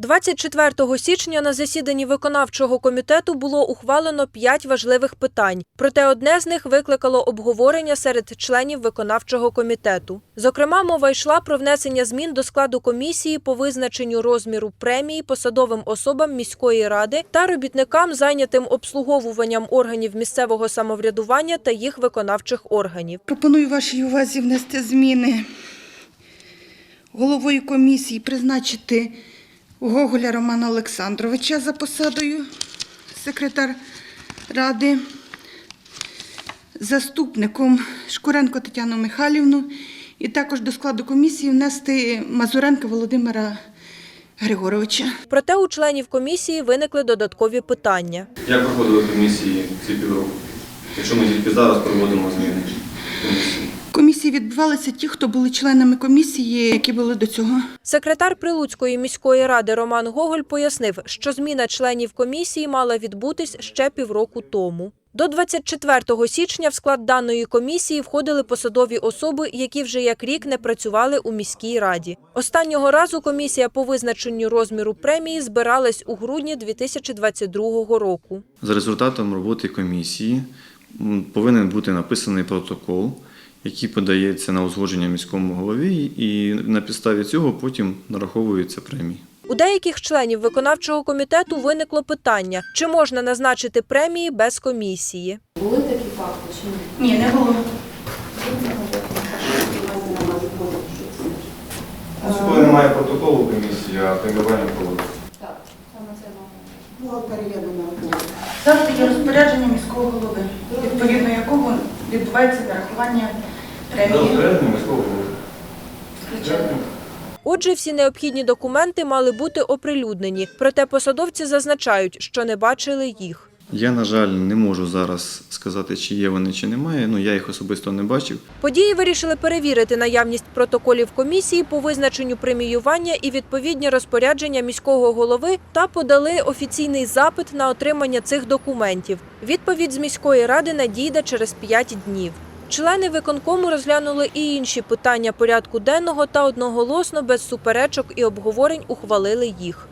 24 січня на засіданні виконавчого комітету було ухвалено п'ять важливих питань. Проте одне з них викликало обговорення серед членів виконавчого комітету. Зокрема, мова йшла про внесення змін до складу комісії по визначенню розміру премії посадовим особам міської ради та робітникам, зайнятим обслуговуванням органів місцевого самоврядування та їх виконавчих органів. Пропоную вашій увазі внести зміни. Головою комісії призначити Гоголя Романа Олександровича за посадою секретар ради, заступником Шкуренко Тетяну Михайлівну і також до складу комісії внести Мазуренка Володимира Григоровича. Проте у членів комісії виникли додаткові питання. Як проходили комісії ці півроку? Якщо ми тільки зараз проводимо зміни комісії. Комісії відбувалися ті, хто були членами комісії, які були до цього. Секретар Прилуцької міської ради Роман Гоголь пояснив, що зміна членів комісії мала відбутись ще півроку тому. До 24 січня в склад даної комісії входили посадові особи, які вже як рік не працювали у міській раді. Останнього разу комісія по визначенню розміру премії збиралась у грудні 2022 року. За результатом роботи комісії повинен бути написаний протокол, який подається на узгодження міському голові, і на підставі цього потім нараховуються премії. У деяких членів виконавчого комітету виникло питання, чи можна назначити премії без комісії. Були такі факти чи ні? Ні, не було. Коли немає протоколу комісії, а преміювання проводить. Так, саме це переведена робота. Завжди є розпорядження міського голови, відповідно якого відбувається нарахування Звичайно. Отже, всі необхідні документи мали бути оприлюднені, проте посадовці зазначають, що не бачили їх. Я, на жаль, не можу зараз сказати, чи є вони, чи немає. Ну, я їх особисто не бачив. Події вирішили перевірити наявність протоколів комісії по визначенню преміювання і відповідні розпорядження міського голови та подали офіційний запит на отримання цих документів. Відповідь з міської ради надійде через 5 днів. Члени виконкому розглянули і інші питання порядку денного та одноголосно без суперечок і обговорень ухвалили їх.